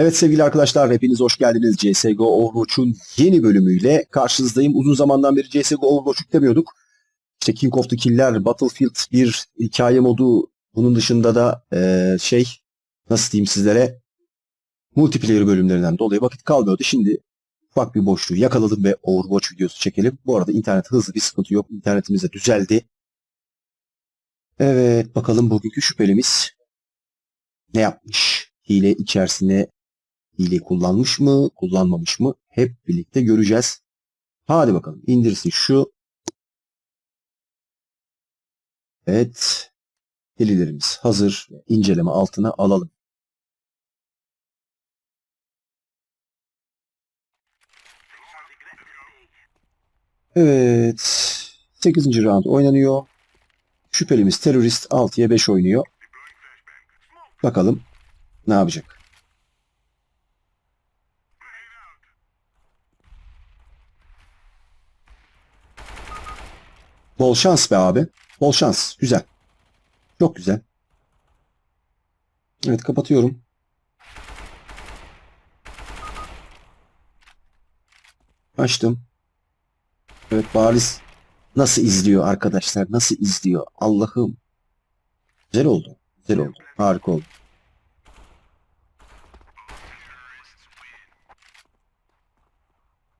Evet sevgili arkadaşlar hepiniz hoş geldiniz. CSGO Overwatch'un yeni bölümüyle karşınızdayım. Uzun zamandan beri CSGO Overwatch yüklemiyorduk. İşte King of the Killer, Battlefield bir hikaye modu, bunun dışında da eee, şey nasıl diyeyim sizlere multiplayer bölümlerinden dolayı vakit kalmıyordu. Şimdi ufak bir boşluğu yakaladım ve Overwatch videosu çekelim. Bu arada internet hızlı bir sıkıntı yok. İnternetimiz de düzeldi. Evet bakalım bugünkü şüphelimiz ne yapmış? Hile içerisine hile kullanmış mı, kullanmamış mı? Hep birlikte göreceğiz. Hadi bakalım indirsin şu. Evet. Delilerimiz hazır. İnceleme altına alalım. Evet. 8. round oynanıyor. Şüphelimiz terörist 6'ya 5 oynuyor. Bakalım ne yapacak? Bol şans be abi. Bol şans. Güzel. Çok güzel. Evet kapatıyorum. Açtım. Evet bariz nasıl izliyor arkadaşlar? Nasıl izliyor? Allah'ım. Güzel oldu. Güzel oldu. Harika oldu.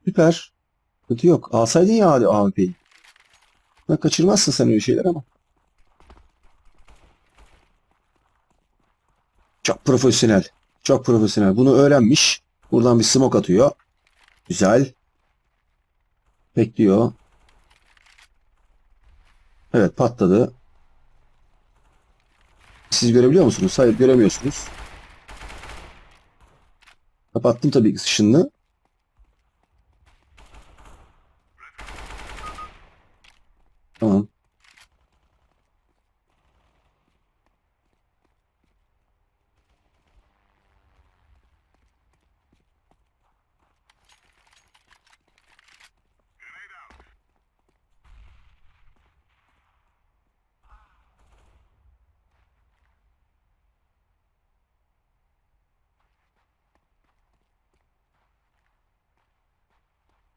Süper. Kötü yok. Alsaydın ya hadi AWP'yi. Ben kaçırmazsın sen öyle şeyler ama. Çok profesyonel. Çok profesyonel. Bunu öğrenmiş. Buradan bir smoke atıyor. Güzel. Bekliyor. Evet patladı. Siz görebiliyor musunuz? Hayır göremiyorsunuz. Kapattım tabii ki Tamam.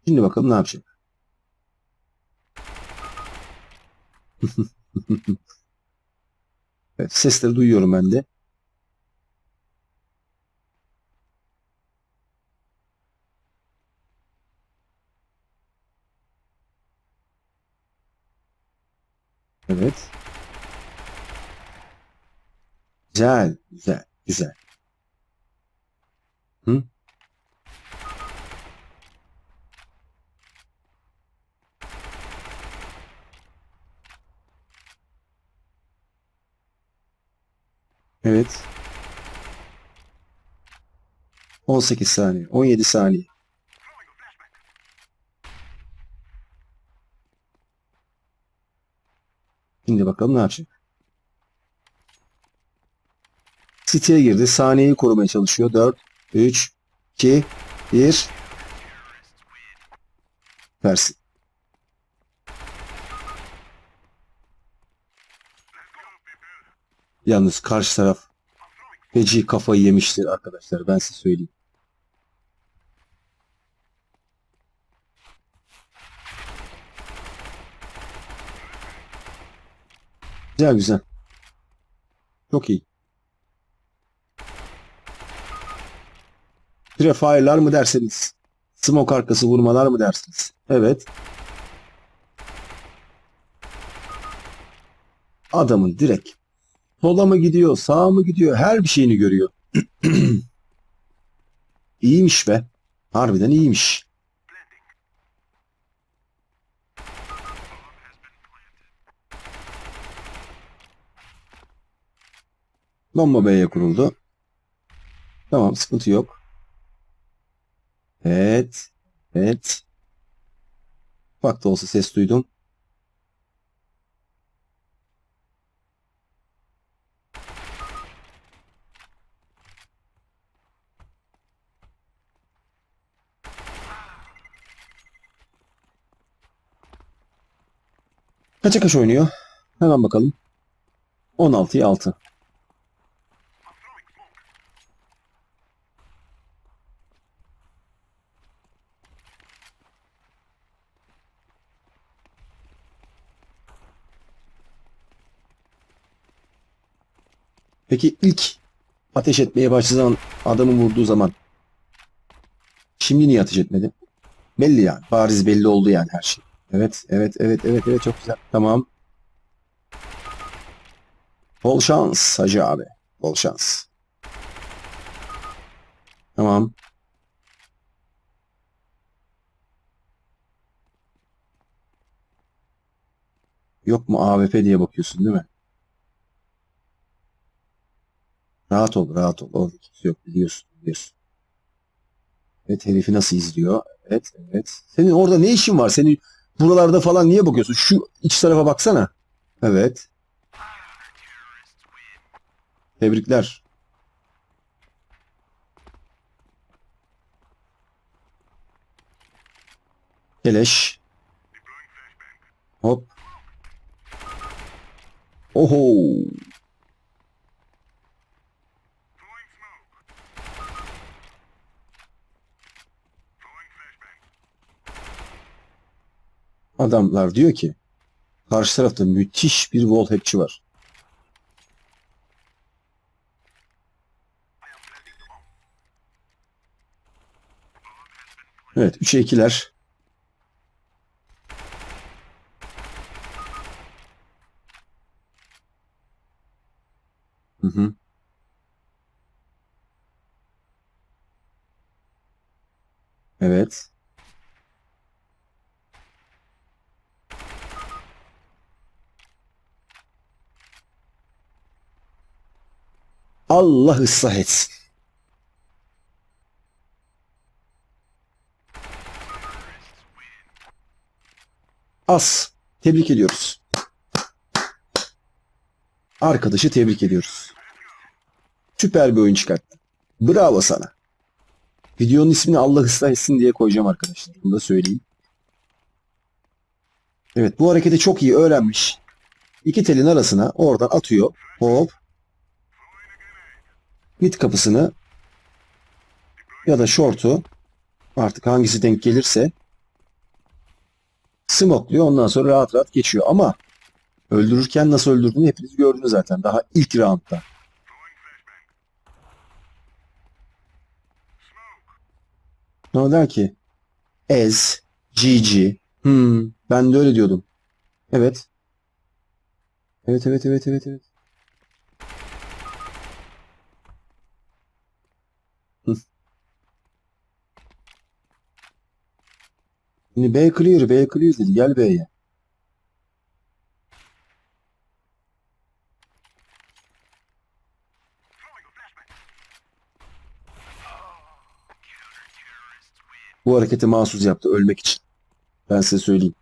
Şimdi bakalım ne yapacak. Evet, sesleri duyuyorum ben de. Evet. Güzel, güzel, güzel. Hı? Evet. 18 saniye, 17 saniye. Şimdi bakalım ne yapacak. City'ye girdi. Saniyeyi korumaya çalışıyor. 4, 3, 2, 1. Versin. Yalnız karşı taraf feci kafayı yemiştir arkadaşlar. Ben size söyleyeyim. Güzel güzel. Çok iyi. Prefire'lar mı derseniz? Smoke arkası vurmalar mı dersiniz? Evet. Adamın direkt sola mı gidiyor, sağa mı gidiyor, her bir şeyini görüyor. İyiymiş be. Harbiden iyiymiş. Bomba B'ye kuruldu. Tamam, sıkıntı yok. Evet. Evet. Ufak da olsa ses duydum. Kaça kaç oynuyor? Hemen bakalım. 16'ya 6. Peki ilk ateş etmeye başlayan adamı vurduğu zaman şimdi niye ateş etmedi? Belli yani. Bariz belli oldu yani her şey. Evet, evet, evet, evet, evet çok güzel. Tamam. Bol şans Hacı abi. Bol şans. Tamam. Yok mu AWP diye bakıyorsun değil mi? Rahat ol, rahat ol. Orada yok biliyorsun, biliyorsun. Evet, herifi nasıl izliyor? Evet, evet. Senin orada ne işin var? Senin buralarda falan niye bakıyorsun? Şu iç tarafa baksana. Evet. Tebrikler. Keleş. Hop. Oho. Adamlar diyor ki karşı tarafta müthiş bir wallhackçi var. Evet 3'e 2'ler. Hı hı. Evet. Allah ıslah etsin. As. Tebrik ediyoruz. Arkadaşı tebrik ediyoruz. Süper bir oyun çıkarttın. Bravo sana. Videonun ismini Allah ıslah etsin diye koyacağım arkadaşlar. Bunu da söyleyeyim. Evet bu hareketi çok iyi öğrenmiş. İki telin arasına oradan atıyor. Hop. Mid kapısını ya da short'u artık hangisi denk gelirse smokluyor. Ondan sonra rahat rahat geçiyor. Ama öldürürken nasıl öldürdüğünü hepiniz gördünüz zaten. Daha ilk roundda. Ne der ki? Ez, GG. Hmm, ben de öyle diyordum. Evet. Evet, evet, evet, evet, evet. Hı. Şimdi B clear, B clear dedi. Gel B'ye. Bu hareketi mahsus yaptı ölmek için. Ben size söyleyeyim.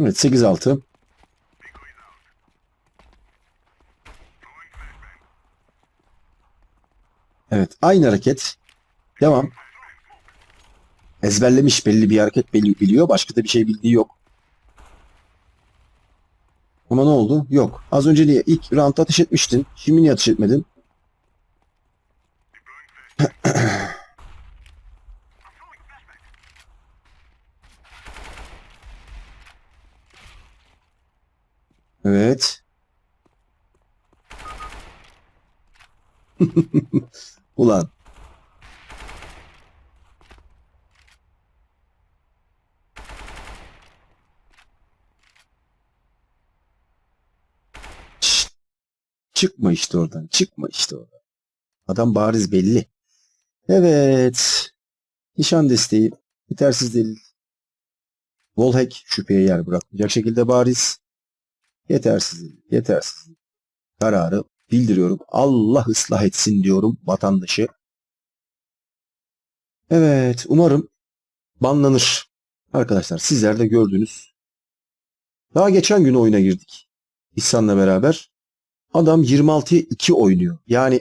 Evet 8-6. Evet aynı hareket. Devam. Ezberlemiş belli bir hareket belli biliyor. Başka da bir şey bildiği yok. Ama ne oldu? Yok. Az önce niye? İlk roundda ateş etmiştin. Şimdi niye ateş etmedin? Evet. Ulan. Şşt. Çıkma işte oradan. Çıkma işte oradan. Adam bariz belli. Evet. Nişan desteği. Yetersiz delil. Wallhack şüpheye yer bırakmayacak şekilde bariz. Yetersiz, yetersiz kararı bildiriyorum. Allah ıslah etsin diyorum vatandaşı. Evet umarım banlanır. Arkadaşlar sizler de gördünüz. Daha geçen gün oyuna girdik. İhsan'la beraber. Adam 26'ya 2 oynuyor. Yani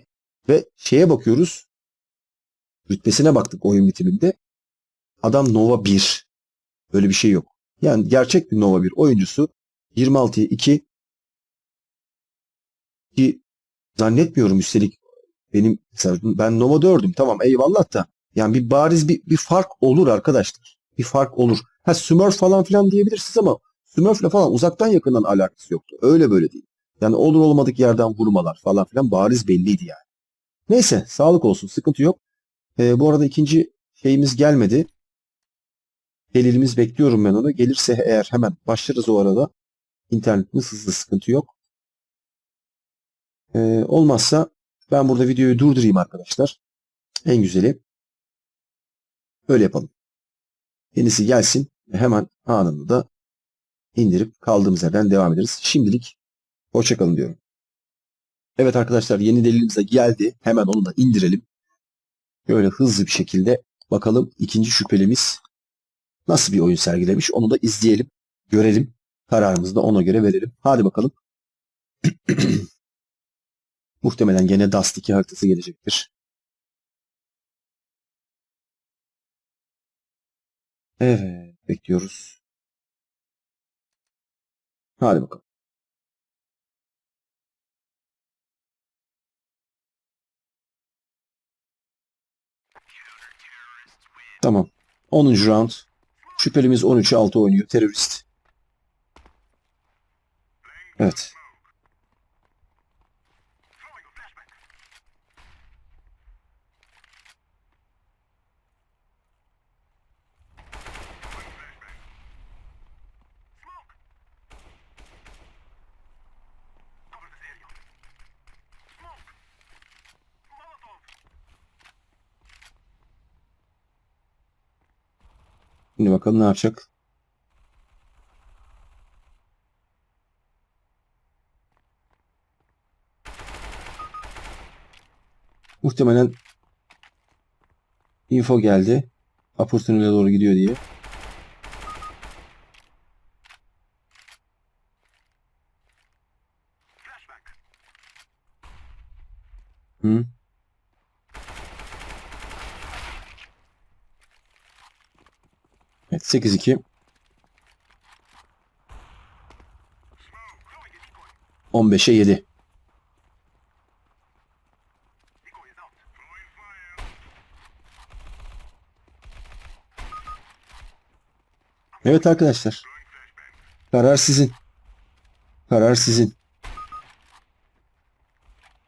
ve şeye bakıyoruz. Rütbesine baktık oyun bitiminde. Adam Nova 1. Böyle bir şey yok. Yani gerçek bir Nova 1 oyuncusu 26'ya 2 ki zannetmiyorum üstelik benim mesela ben Nova 4'üm tamam eyvallah da yani bir bariz bir, bir fark olur arkadaşlar. Bir fark olur. Ha Smurf falan filan diyebilirsiniz ama Smurf'le falan uzaktan yakından alakası yoktu. Öyle böyle değil. Yani olur olmadık yerden vurmalar falan filan bariz belliydi yani. Neyse sağlık olsun sıkıntı yok. Ee, bu arada ikinci şeyimiz gelmedi. Delilimiz bekliyorum ben onu. Gelirse eğer hemen başlarız o arada. İnternetimiz hızlı sıkıntı yok. Ee, olmazsa ben burada videoyu durdurayım arkadaşlar. En güzeli. Öyle yapalım. Yenisi gelsin ve hemen anında da indirip kaldığımız yerden devam ederiz. Şimdilik hoşçakalın diyorum. Evet arkadaşlar yeni delilimiz de geldi. Hemen onu da indirelim. Böyle hızlı bir şekilde bakalım ikinci şüphelimiz nasıl bir oyun sergilemiş onu da izleyelim, görelim. Kararımızı da ona göre verelim. Hadi bakalım. Muhtemelen gene Dust 2 haritası gelecektir. Evet, bekliyoruz. Hadi bakalım. Tamam. 10. round. Şüphelimiz 13'e 6 oynuyor. Terörist. Evet. Şimdi bakalım ne yapacak. Muhtemelen info geldi. Upper tünele doğru gidiyor diye. Hı. Evet 8-2. 15'e 7. Evet arkadaşlar. Karar sizin. Karar sizin.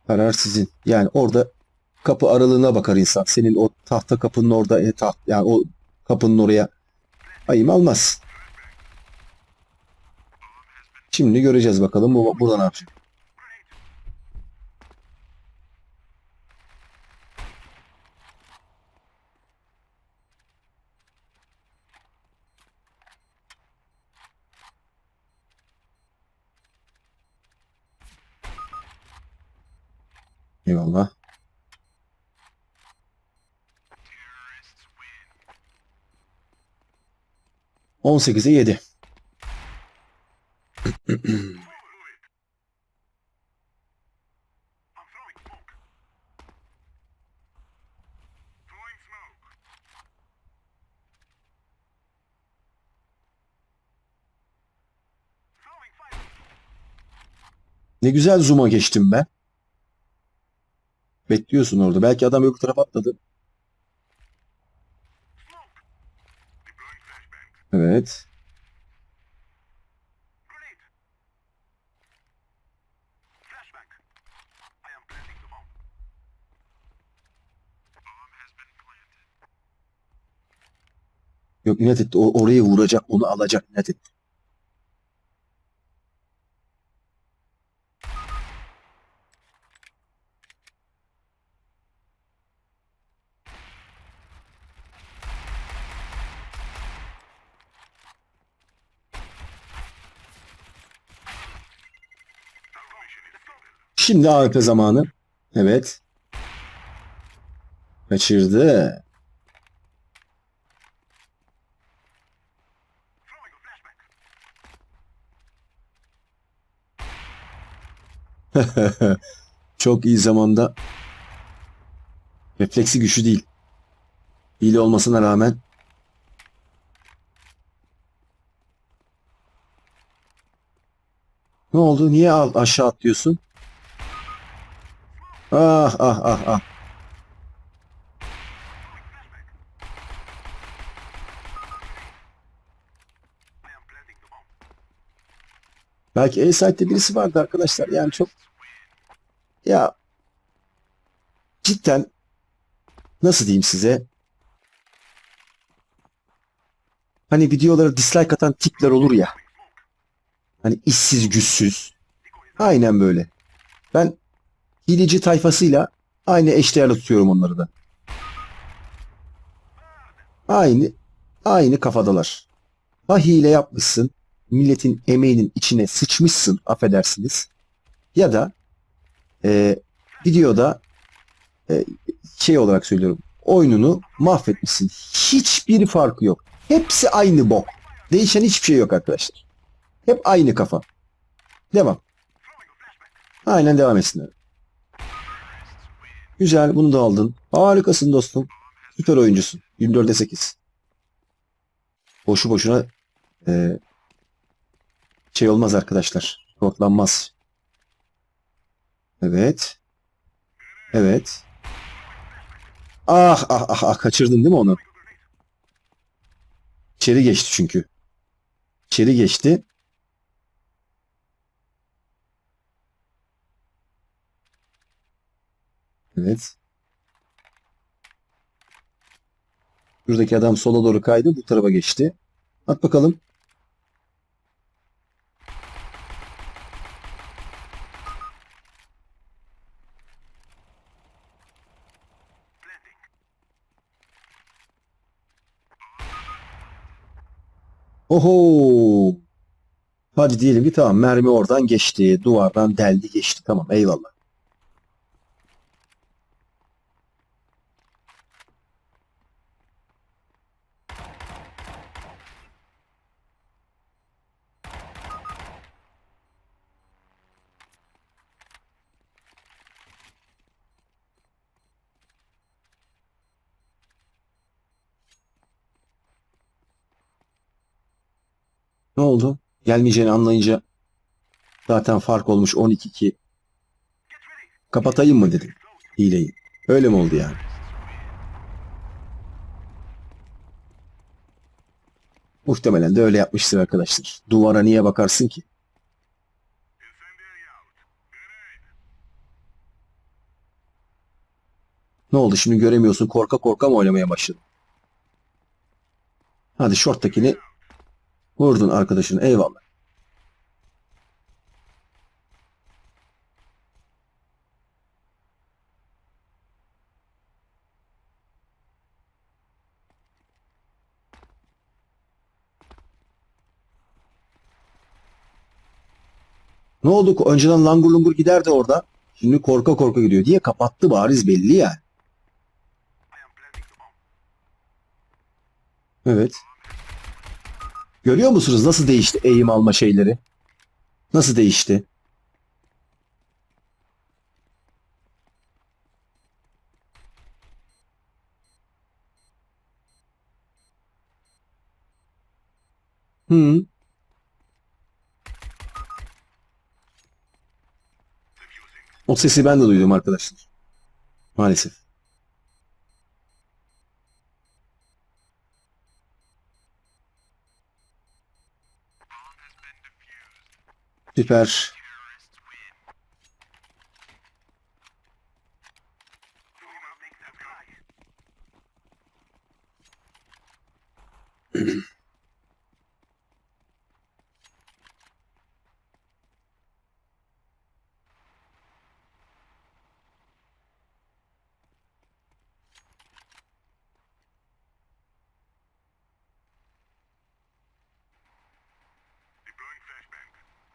Karar sizin. Yani orada kapı aralığına bakar insan. Senin o tahta kapının orada e, taht yani o kapının oraya ayım almaz. Şimdi göreceğiz bakalım bu burada ne yapacak. Eyvallah. On sekize yedi. Ne güzel zoom'a geçtim ben. Bekliyorsun orada. Belki adam öbür tarafa atladı. Evet. Yok inat etti. O, orayı vuracak. Onu alacak. inat etti. Şimdi AWP zamanı. Evet. Kaçırdı. Çok iyi zamanda. Refleksi güçlü değil. Hile olmasına rağmen. Ne oldu? Niye aşağı atlıyorsun? Ah ah ah. Belki E-Site'de birisi vardı arkadaşlar. Yani çok ya cidden nasıl diyeyim size? Hani videolara dislike atan tipler olur ya. Hani işsiz güçsüz. Aynen böyle. Ben hileci tayfasıyla aynı eşdeğerli tutuyorum onları da. Aynı aynı kafadalar. Ha hile yapmışsın, milletin emeğinin içine sıçmışsın, affedersiniz. Ya da e, videoda e, şey olarak söylüyorum, oyununu mahvetmişsin. Hiçbir farkı yok. Hepsi aynı bok. Değişen hiçbir şey yok arkadaşlar. Hep aynı kafa. Devam. Aynen devam etsinler. Güzel bunu da aldın. Harikasın dostum. Süper oyuncusun. 24'e 8. Boşu boşuna e, şey olmaz arkadaşlar. Kortlanmaz. Evet. Evet. Ah ah ah ah kaçırdın değil mi onu? İçeri geçti çünkü. İçeri geçti. Evet. Şuradaki adam sola doğru kaydı. Bu tarafa geçti. At bakalım. Oho. Hadi diyelim ki tamam mermi oradan geçti. Duvardan deldi geçti. Tamam eyvallah. Ne oldu? Gelmeyeceğini anlayınca zaten fark olmuş 12-2. Kapatayım mı dedim hileyi. Öyle mi oldu yani? Muhtemelen de öyle yapmıştır arkadaşlar. Duvara niye bakarsın ki? Ne oldu şimdi göremiyorsun korka korka mı oynamaya başladın? Hadi short'takini Vurdun arkadaşını. Eyvallah. Ne oldu? Önceden langur lungur giderdi orada. Şimdi korka korka gidiyor diye kapattı bariz belli yani. Evet. Görüyor musunuz nasıl değişti eğim alma şeyleri? Nasıl değişti? Hı. O sesi ben de duydum arkadaşlar. Maalesef. Süper.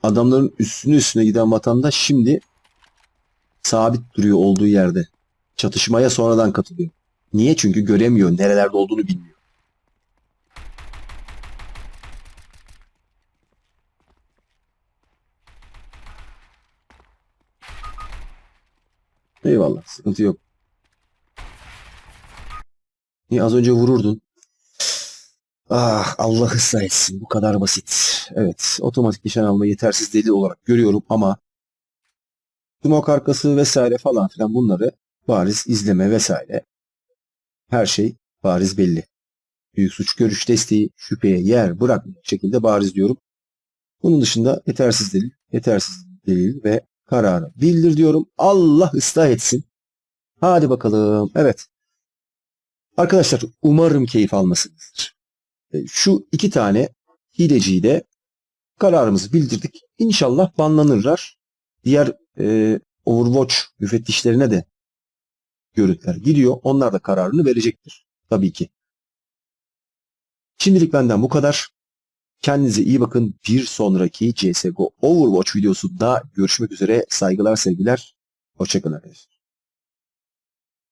Adamların üstüne üstüne giden vatandaş şimdi sabit duruyor olduğu yerde. Çatışmaya sonradan katılıyor. Niye? Çünkü göremiyor. Nerelerde olduğunu bilmiyor. Eyvallah. Sıkıntı yok. Niye az önce vururdun? Ah Allah ıslah etsin. Bu kadar basit. Evet. Otomatik nişan alma yetersiz delil olarak görüyorum ama Smoke arkası vesaire falan filan bunları bariz izleme vesaire. Her şey bariz belli. Büyük suç görüş desteği şüpheye yer bırakmayacak şekilde bariz diyorum. Bunun dışında yetersiz delil, yetersiz delil ve kararı bildir diyorum. Allah ıslah etsin. Hadi bakalım. Evet. Arkadaşlar umarım keyif almasınızdır. E, Şu iki tane hileciyi de kararımızı bildirdik. İnşallah banlanırlar. Diğer e, Overwatch müfettişlerine de görüntüler gidiyor. Onlar da kararını verecektir. Tabii ki. Şimdilik benden bu kadar. Kendinize iyi bakın. Bir sonraki CSGO Overwatch videosunda görüşmek üzere. Saygılar sevgiler. Hoşçakalın arkadaşlar.